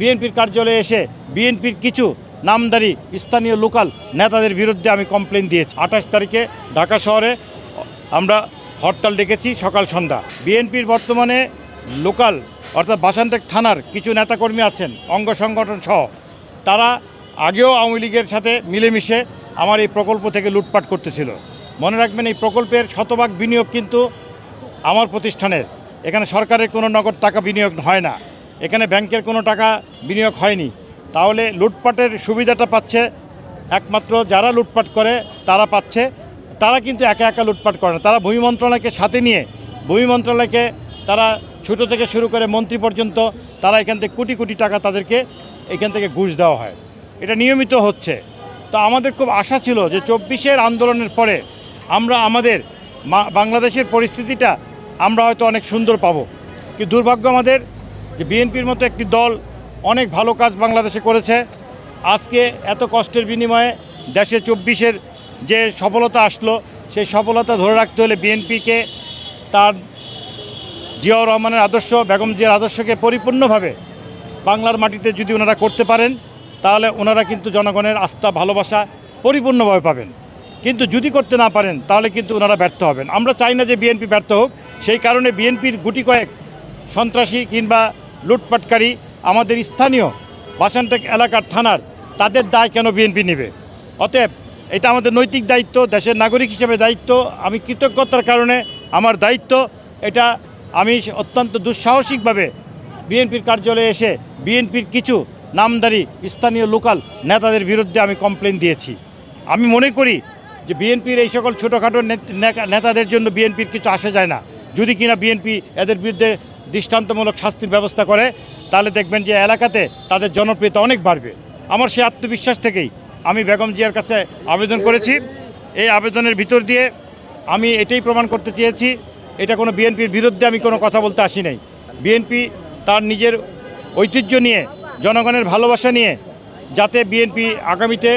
বিএনপির কার্যালয়ে এসে বিএনপির কিছু নামদারি স্থানীয় লোকাল নেতাদের বিরুদ্ধে আমি কমপ্লেন দিয়েছি। আঠাশ তারিখে ঢাকা শহরে আমরা হরতাল ডেকেছি সকাল সন্ধ্যা। বিএনপির বর্তমানে লোকাল অর্থাৎ বাসানটেক থানার কিছু নেতাকর্মী আছেন, অঙ্গ সংগঠন সহ। তারা আগেও আওয়ামী লীগের সাথে মিলেমিশে আমার এই প্রকল্প থেকে লুটপাট করতেছিল। মনে রাখবেন এই প্রকল্পের শতভাগ বিনিয়োগ কিন্তু আমার প্রতিষ্ঠানের। এখানে সরকারের কোনো নগদ টাকা বিনিয়োগ হয় না। এখানে ব্যাংকের কোনো টাকা বিনিয়োগ হয়নি। তাহলে লুটপাটের সুবিধাটা পাচ্ছে একমাত্র যারা লুটপাট করে, তারা পাচ্ছে। তারা কিন্তু একা একা লুটপাট করে না। তারা ভূমি মন্ত্রণালয়কে সাথে নিয়ে, ভূমি মন্ত্রণালয়কে তারা ছোট থেকে শুরু করে মন্ত্রী পর্যন্ত তারা এখান থেকে কোটি কোটি টাকা তাদেরকে এখান থেকে ঘুষ দেওয়া হয়। এটা নিয়মিত হচ্ছে। তো আমাদের খুব আশা ছিল যে চব্বিশের আন্দোলনের পরে আমরা আমাদের বাংলাদেশের পরিস্থিতিটা আমরা হয়তো অনেক সুন্দর পাবো। কিন্তু দুর্ভাগ্য আমাদের যে বিএনপির মতো একটি দল অনেক ভালো কাজ বাংলাদেশে করেছে। আজকে এত কষ্টের বিনিময়ে দেশে চব্বিশের যে সফলতা আসলো, সেই সফলতা ধরে রাখতে হলে বিএনপিকে তার জিয়াউর রহমানের আদর্শ, বেগম জিয়ার আদর্শকে পরিপূর্ণভাবে বাংলার মাটিতে যদি ওনারা করতে পারেন, তাহলে ওনারা কিন্তু জনগণের আস্থা, ভালোবাসা পরিপূর্ণভাবে পাবেন। কিন্তু যদি করতে না পারেন, তাহলে কিন্তু ওনারা ব্যর্থ হবেন। আমরা চাই না যে বিএনপি ব্যর্থ হোক। সেই কারণে বিএনপির গুটি কয়েক সন্ত্রাসী কিংবা লুটপাটকারী আমাদের স্থানীয় বাসানটেক এলাকার থানার, তাদের দায় কেন বিএনপি নেবে? অতএব এটা আমাদের নৈতিক দায়িত্ব, দেশের নাগরিক হিসেবে দায়িত্ব। আমি কৃতজ্ঞতার কারণে আমার দায়িত্ব এটা আমি অত্যন্ত দুঃসাহসিকভাবে বিএনপির কার্যালয়ে এসে বিএনপির কিছু নামদারি স্থানীয় লোকাল নেতাদের বিরুদ্ধে আমি কমপ্লেন দিয়েছি। আমি মনে করি যে বিএনপির এই সকল ছোটোখাটো নেতাদের জন্য বিএনপির কিছু আসে যায় না। যদি কিনা বিএনপি এদের বিরুদ্ধে দৃষ্টান্তমূলক শাস্তির ব্যবস্থা করে, তাহলে দেখবেন যে এলাকাতে তাদের জনপ্রিয়তা অনেক বাড়বে। আমার সেই আত্মবিশ্বাস থেকেই আমি বেগম জিয়ার কাছে আবেদন করেছি। এই আবেদনের ভিতর দিয়ে আমি এটাই প্রমাণ করতে চেয়েছি, এটা কোনো বিএনপির বিরুদ্ধে আমি কোনো কথা বলতে আসি নাই। বিএনপি তার নিজের ঐতিহ্য নিয়ে, জনগণের ভালোবাসা নিয়ে, যাতে বিএনপি আগামীতে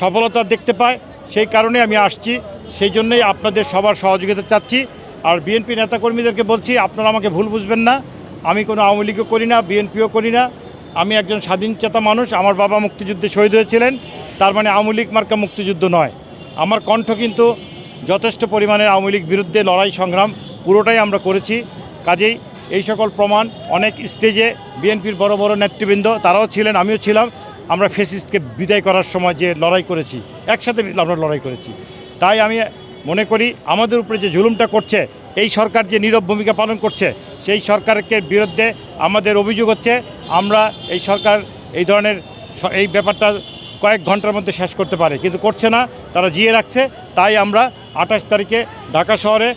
সফলতা দেখতে পায়, সেই কারণে আমি আসছি। সেই জন্যই আপনাদের সবার সহযোগিতা চাচ্ছি। আর বিএনপি নেতাকর্মীদেরকে বলছি, আপনারা আমাকে ভুল বুঝবেন না। আমি কোনো আওয়ামী লীগও করি না, বিএনপিও করি না। আমি একজন স্বাধীনচেতা মানুষ, আমার বাবা মুক্তিযুদ্ধে শহীদ হয়েছিলেন। তার মানে আওয়ামী লীগ মার্কা মুক্তিযুদ্ধ নয়। আমার কণ্ঠ কিন্তু যথেষ্ট পরিমাণে আওয়ামী লীগ বিরুদ্ধে লড়াই, সংগ্রাম পুরোটাই আমরা করেছি। কাজেই এই সকল প্রমাণ অনেক স্টেজে বিএনপির বড় বড় নেতৃবৃন্দ, তারাও ছিলেন, আমিও ছিলাম। আমরা ফেসিস্টকে বিদায় করার সময় যে লড়াই করেছি, একসাথে আমরা লড়াই করেছি। তাই আমি মনে করি আমাদের উপরে যে জুলুমটা করছে, এই সরকার যে নীরব ভূমিকা পালন করছে, সেই সরকারকে বিরুদ্ধে আমাদের অভিযোগ হচ্ছে, আমরা এই সরকার এই ধরনের এই ব্যাপারটা কয়েক ঘণ্টার মধ্যে শেষ করতে পারে। কিন্তু করছে না, তারা জিয়ে রাখছে, তাই আমরা আঠাশ তারিখে ঢাকা শহরে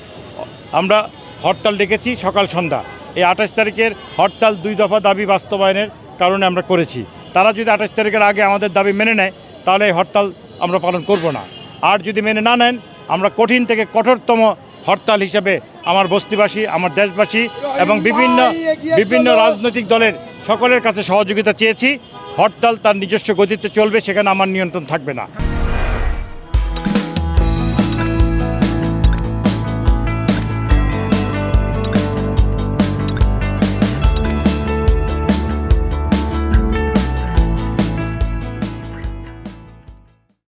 আমরা হরতাল ডেকেছি সকাল সন্ধ্যা। এই আঠাশ তারিখের হরতাল দুই দফা দাবি বাস্তবায়নের কারণে আমরা করেছি। তারা যদি আঠাশ তারিখের আগে আমাদের দাবি মেনে নেয়, তাহলে এই হরতাল আমরা পালন করব না। আর যদি মেনে না নেন আমরা কঠিন থেকে কঠোরতম হরতাল হিসেবে আমার বস্তিবাসী আমার দেশবাসী এবং বিভিন্ন বিভিন্ন রাজনৈতিক দলের সকলের কাছে সহযোগিতা চেয়েছি। হরতাল তার নিজস্ব গতিতে চলবে সেখানে আমার নিয়ন্ত্রণ থাকবে না।